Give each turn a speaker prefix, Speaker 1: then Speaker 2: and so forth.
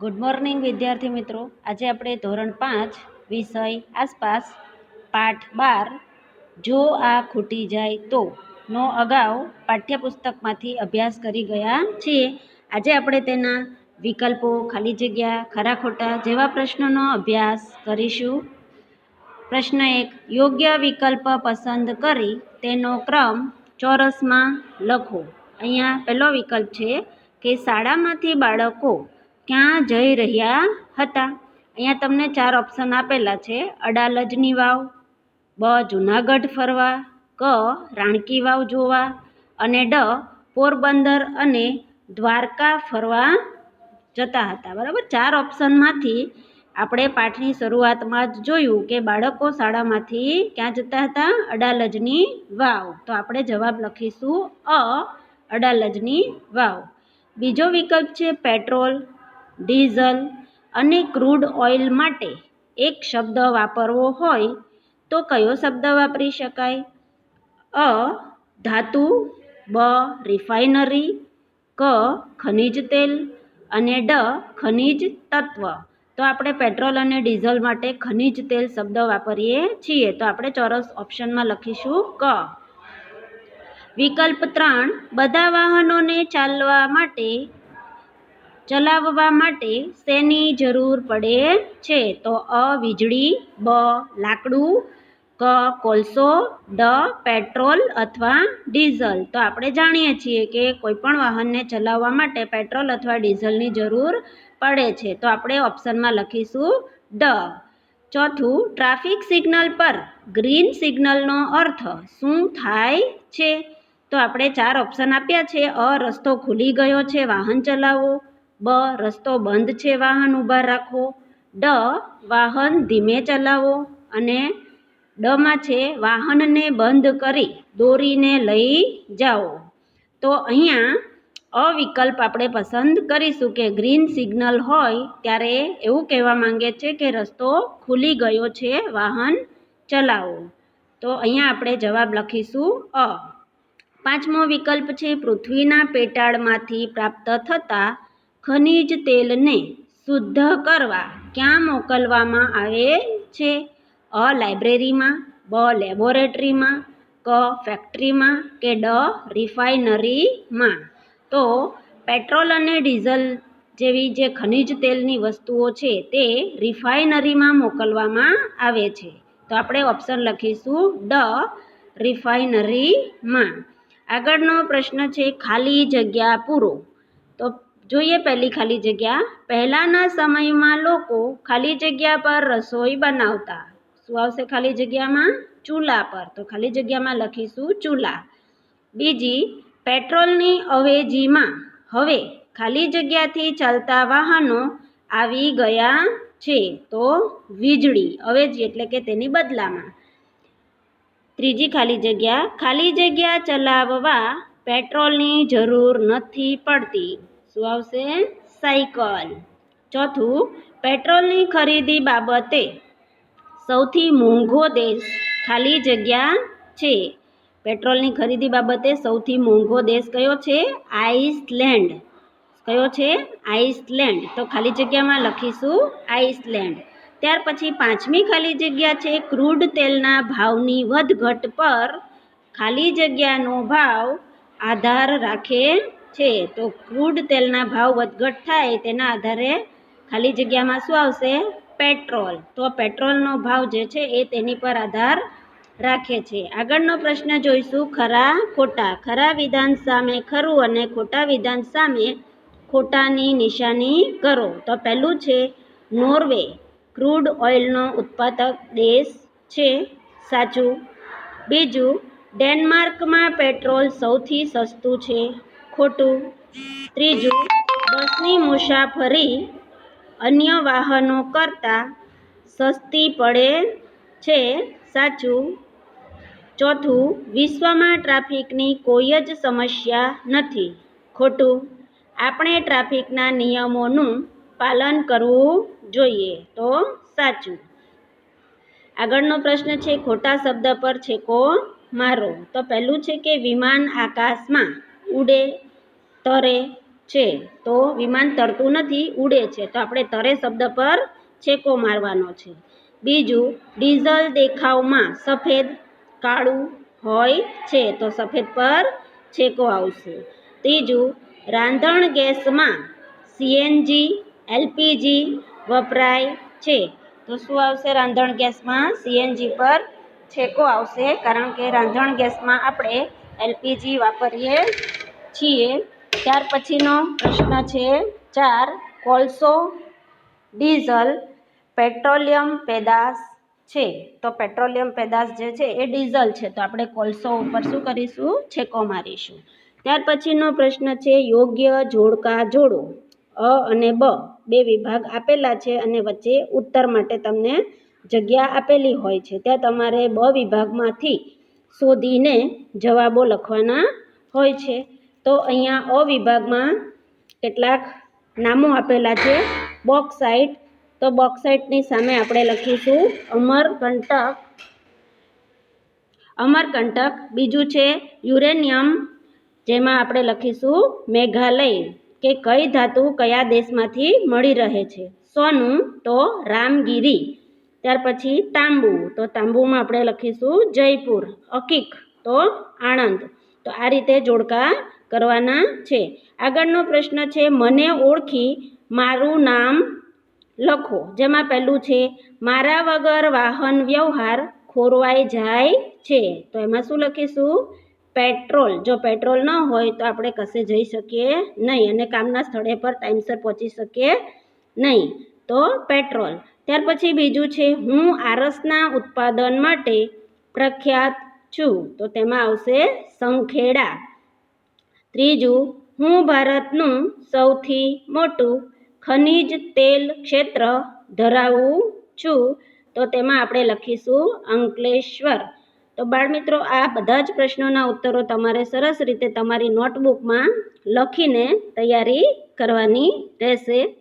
Speaker 1: Good morning વિદ્યાર્થી મિત્રો. આજે આપણે ધોરણ પાંચ, વિષય આસપાસ, પાઠ બાર, જો આ ખૂટી જાય તો, નો અગાઉ પાઠ્યપુસ્તકમાંથી અભ્યાસ કરી ગયા છીએ. આજે આપણે તેના વિકલ્પો, ખાલી જગ્યા, ખરા ખોટા જેવા પ્રશ્નોનો અભ્યાસ કરીશું. પ્રશ્ન એક, યોગ્ય વિકલ્પ પસંદ કરી તેનો ક્રમ ચોરસમાં લખો. અહીંયા પહેલો વિકલ્પ છે કે શાળામાંથી બાળકો ક્યાં જઈ રહ્યા હતા? અહીંયા તમને ચાર ઓપ્શન આપેલા છે. અડાલજની વાવ, બ જૂનાગઢ ફરવા, ક રાણકી વાવ જોવા અને ડ પોરબંદર અને દ્વારકા ફરવા જતા હતા. બરાબર? ચાર ઓપ્શનમાંથી આપણે પાઠની શરૂઆતમાં જ જોયું કે બાળકો શાળામાંથી ક્યાં જતા હતા? અડાલજની વાવ. તો આપણે જવાબ લખીશું અ અડાલજની વાવ. બીજો વિકલ્પ છે પેટ્રોલ. ડીઝલ અને ક્રૂડ ઓઇલ માટે એક શબ્દ વાપરવો હોય તો કયો શબ્દ વાપરી શકાય? અ, ધાતુ, બ, રિફાઇનરી, ક, ખનિજ તેલ અને ડ, ખનિજ તત્વ. તો આપણે પેટ્રોલ અને ડીઝલ માટે ખનિજ તેલ શબ્દ વાપરીએ છીએ. તો આપણે ચોરસ ઓપ્શનમાં લખીશું ક. વિકલ્પ ત્રણ, બધા વાહનોને ચાલવા માટે ચલાવવા માટે શેની જરૂર પડે છે? તો અ, વીજળી, બ, લાકડું, ક, કોલસો, ડ, પેટ્રોલ અથવા ડીઝલ. તો આપણે જાણીએ છીએ કે કોઈપણ વાહનને ચલાવવા માટે પેટ્રોલ અથવા ડીઝલની જરૂર પડે છે. તો આપણે ઓપ્શનમાં લખીશું ડ. ચોથું, ટ્રાફિક સિગ્નલ પર ગ્રીન સિગ્નલનો અર્થ શું થાય છે? તો આપણે ચાર ઓપ્શન આપ્યા છે. અ, રસ્તો ખુલી ગયો છે. વાહન ચલાવો. બ, રસ્તો બંધ છે, વાહન ઊભા રાખો. ડ, વાહન ધીમે ચલાવો અને ડમાં છે, વાહનને બંધ કરી દોરીને લઈ જાઓ. તો અહીંયા અ વિકલ્પ આપણે પસંદ કરીશું કે ગ્રીન સિગ્નલ હોય ત્યારે એવું કહેવા માંગે છે કે રસ્તો ખુલી ગયો છે, વાહન ચલાવો. તો અહીંયા આપણે જવાબ લખીશું અ. પાંચમો વિકલ્પ છે, પૃથ્વીના પેટાળમાંથી પ્રાપ્ત થતા ખનિજ તેલને શુદ્ધ કરવા ક્યાં મોકલવામાં આવે છે? અ લાઇબ્રેરીમાં, બ લેબોરેટરીમાં, ક ફેક્ટરીમાં કે ડ રિફાઇનરીમાં? તો પેટ્રોલ અને ડીઝલ જેવી જે ખનિજ તેલની વસ્તુઓ છે તે રિફાઇનરીમાં મોકલવામાં આવે છે. તો આપણે ઓપ્શન લખીશું ડ રિફાઇનરીમાં. આગળનો પ્રશ્ન છે ખાલી જગ્યા પૂરો. તો જોઈએ પહેલી ખાલી જગ્યા. પહેલાંના સમયમાં લોકો ખાલી જગ્યા પર રસોઈ બનાવતા. શું આવશે ખાલી જગ્યામાં? ચૂલા પર. તો ખાલી જગ્યામાં લખીશું ચૂલા. બીજી, પેટ્રોલની અવેજીમાં હવે ખાલી જગ્યાથી ચાલતા વાહનો આવી ગયા છે તો વીજળી. અવેજી એટલે કે તેની બદલામાં. ત્રીજી ખાલી જગ્યા. ખાલી જગ્યા ચલાવવા પેટ્રોલની જરૂર નથી પડતી. શું આવશે? સાયકલ. ચોથું, પેટ્રોલની ખરીદી બાબતે સૌથી મોંઘો દેશ ખાલી જગ્યા છે. પેટ્રોલની ખરીદી બાબતે સૌથી મોંઘો દેશ કયો છે? આઈસલેન્ડ કયો છે? આઈસલેન્ડ તો ખાલી જગ્યામાં લખીશું આઈસલેન્ડ ત્યાર પછી પાંચમી ખાલી જગ્યા છે ક્રૂડ તેલના ભાવની વધઘટ પર ખાલી જગ્યાનો ભાવ આધાર રાખે છે, તો ક્રૂડ તેલના ભાવ વધઘટ થાય તેના આધારે ખાલી જગ્યામાં શું આવશે? પેટ્રોલ તો પેટ્રોલનો ભાવ જે છે એ તેની પર આધાર રાખે છે. આગળનો પ્રશ્ન જોઈશું. ખરા, ખોટા? ખરા વિધાન સામે ખરું અને ખોટા વિધાન સામે ખોટાની નિશાની કરો. તો પહેલું છે નોર્વે. ક્રૂડ ઓઇલનો ઉત્પાદક દેશ છે. સાચું. બીજું, ડેનમાર્કમાં પેટ્રોલ સૌથી સસ્તું છે. ખોટું. ત્રીજું, બસની મુસાફરી અન્ય વાહનો કરતાં સસ્તી પડે છે. સાચું. ચોથું, વિશ્વમાં ટ્રાફિકની કોઈ જ સમસ્યા નથી. ખોટું. આપણે ટ્રાફિકના નિયમોનું પાલન કરવું જોઈએ તો સાચું. આગળનો પ્રશ્ન છે, ખોટા શબ્દ પર છેકો મારો. તો પહેલું છે કે, વિમાન આકાશમાં ઉડે તરે છે. તો વિમાન તરતું નથી, ઉડે છે. તો આપણે તરે શબ્દ પર છેકો મારવાનો છે. બીજું, ડીઝલ દેખાવમાં સફેદ, કાળું હોય છે, તો સફેદ પર છેકો આવશે. ત્રીજું, રાંધણ ગેસમાં સીએનજી, એલપીજી વપરાય છે. તો શું આવશે? રાંધણ ગેસમાં સીએનજી પર છેકો આવશે. કારણ કે રાંધણ ગેસમાં આપણે એલપીજી વાપરીએ છીએ. ત્યાર પછીનો પ્રશ્ન છે ચાર. કોલસો ડીઝલ પેટ્રોલિયમ પેદાશ છે. તો પેટ્રોલિયમ પેદાશ જે છે એ ડીઝલ છે. તો આપણે કોલસો ઉપર શું કરીશું? છેકો મારીશું. ત્યાર પછીનો પ્રશ્ન છે યોગ્ય જોડકા જોડો. અ અને બ બે વિભાગ આપેલા છે અને વચ્ચે ઉત્તર માટે તમને જગ્યા આપેલી હોય છે. ત્યાં તમારે બ વિભાગમાંથી શોધીને જવાબો લખવાના હોય છે. તો અહીંયા અ વિભાગમાં કેટલાક નામો આપેલા છે. બોક્સાઇટ. તો બોક્સાઇટની સામે આપણે લખીશું અમરકંટક અમરકંટક બીજું છે યુરેનિયમ. જેમાં આપણે લખીશું મેઘાલય. કે કઈ ધાતુ કયા દેશમાંથી મળી રહે છે? સોનું તો રામગીરી. ત્યાર પછી તાંબુ. તો તાંબુમાં આપણે લખીશું જયપુર. અકીક તો આણંદ. તો આ રીતે જોડકા કરવાના છે. આગળનો પ્રશ્ન છે, મને ઓળખી મારું નામ લખો. જેમાં પહેલું છે, મારા વગર વાહન વ્યવહાર ખોરવાઈ જાય છે. તો એમાં શું લખીશું? પેટ્રોલ. જો પેટ્રોલ ન હોય તો આપણે કશે જઈ શકીએ નહીં અને કામના સ્થળે પર ટાઈમસર પહોંચી શકીએ નહીં. તો પેટ્રોલ. ત્યાર પછી બીજું છે, હું આરસના ઉત્પાદન માટે પ્રખ્યાત છું. તો તેમાં આવશે સંખેડા. ત્રીજું, હું ભારતનું સૌથી મોટું ખનિજ તેલ ક્ષેત્ર ધરાવું છું. તો તેમાં આપણે લખીશું અંકલેશ્વર. તો બાળમિત્રો, આ બધા જ પ્રશ્નોના ઉત્તરો તમારે સરસ રીતે તમારી નોટબુકમાં લખીને તૈયારી કરવાની રહેશે.